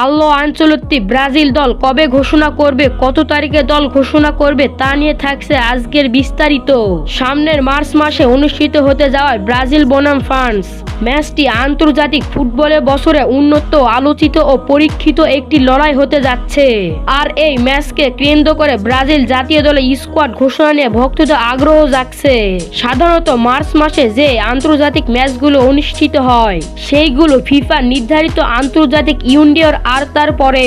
কাল্লো আঞ্চলত্তি Brazil দল কবে ঘোষণা করবে, কত তারিখে দল ঘোষণা করবে তা নিয়ে থাকছে আজকের বিস্তারিত। সামনের মার্চ মাসে অনুষ্ঠিত হতে যাওয়ায় ব্রাজিল বনাম ফ্রান্স। ম্যাচটি আন্তর্জাতিক ফুটবলের বছরে উন্নত, আলোচিত ও পরীক্ষিত একটি লড়াই হতে যাচ্ছে। আর এই ম্যাচকে কেন্দ্র করে ব্রাজিল জাতীয় দলের স্কোয়াড ঘোষণা নিয়ে ভক্তদের আগ্রহ জাগছে। সাধারণত মার্চ মাসে যে আন্তর্জাতিক ম্যাচগুলো অনুষ্ঠিত হয়, সেইগুলো ফিফা নির্ধারিত আন্তর্জাতিক ইউনিয়র আর তার পরে।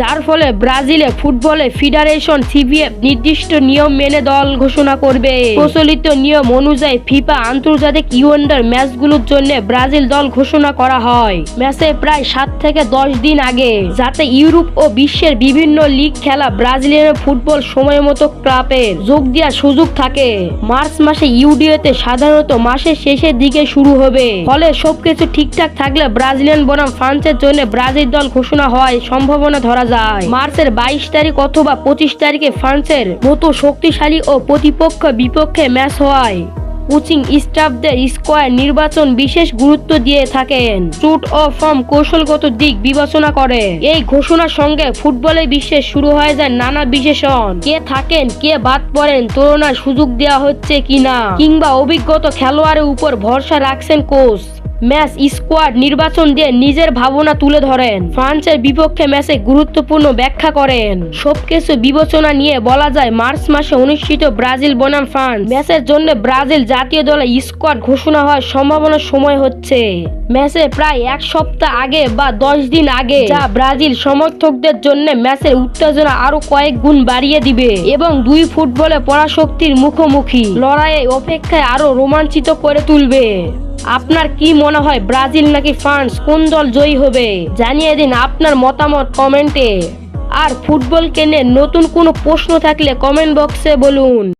যার ফলে ব্রাজিলে ফুটবলে ফেডারেশন সিবিএফ নির্দিষ্ট নিয়ম মেনে দল ঘোষণা করবে। প্রচলিত নিয়ম অনুযায়ী ফিফা আন্তর্জাতিক ইউএন্ডার ম্যাচগুলোর জন্য ব্রাজিল দল ঘোষণা করা হয়। ম্যাচে প্রায় সাত থেকে দশ দিন আগে, যাতে ইউরোপ ও বিশ্বের বিভিন্ন লিগ খেলা ব্রাজিলিয়ান ফুটবল সময় মতো ক্লাবের যোগ দেওয়ার সুযোগ থাকে। মার্চ মাসে ইউডিওতে সাধারণত মাসের শেষের দিকে শুরু হবে। ফলে সবকিছু ঠিকঠাক থাকলে ব্রাজিলিয়ান বনাম ফ্রান্সের জন্য ব্রাজিল দল ঘোষণা হওয়ার সম্ভাবনা ধরা যায়। মার্চের বাইশ তারিখ অথবা পঁচিশ তারিখে ফ্রান্সের মতো শক্তিশালী ও প্রতিপক্ষ বিপক্ষে ম্যাচ হয়। কোচিং স্টাফদের স্কোয়ার নির্বাচন বিশেষ গুরুত্ব দিয়ে থাকেন। শুট ও ফর্ম কৌশলগত দিক বিবেচনা করে। এই ঘোষণার সঙ্গে ফুটবলে বিশ্বে শুরু হয়ে যায় নানা বিশেষণ। কে থাকেন, কে বাদ পড়েন তুলনার সুযোগ দেওয়া হচ্ছে কিনা? কিংবা অভিজ্ঞত খেলোয়াড়ের উপর ভরসা রাখছেন কোচ? ম্যাচ স্কোয়াড নির্বাচন দিয়ে নিজের ভাবনা তুলে ধরেন। ফ্রান্সের বিপক্ষে ম্যাচে গুরুত্বপূর্ণ ব্যাখ্যা করেন। সবকিছু বিবেচনা নিয়ে বলা যায়, মার্চ মাসে অনুষ্ঠিত ব্রাজিল বনাম ফ্রান্স। ম্যাচের জন্য ব্রাজিল জাতীয় দলের স্কোয়াড ঘোষণা হওয়ার সম্ভাবনা সময় হচ্ছে। ম্যাচে প্রায় এক সপ্তাহ আগে বা দশ দিন আগে, যা ব্রাজিল সমর্থকদের জন্য ম্যাচের উত্তেজনা আরও কয়েক গুণ বাড়িয়ে দিবে এবং দুই ফুটবলে পরাশক্তির মুখোমুখি। লড়াইয়ে অপেক্ষায় আরও রোমাঞ্চিত করে তুলবে। আপনার কি মনে হয় ব্রাজিল নাকি ফ্রান্স? কোন দল জয়ী হবে? জানিয়ে দিন আপনার মতামত কমেন্টে। আর ফুটবল কেনে নতুন কোনো প্রশ্ন থাকলে কমেন্ট বক্সে বলুন।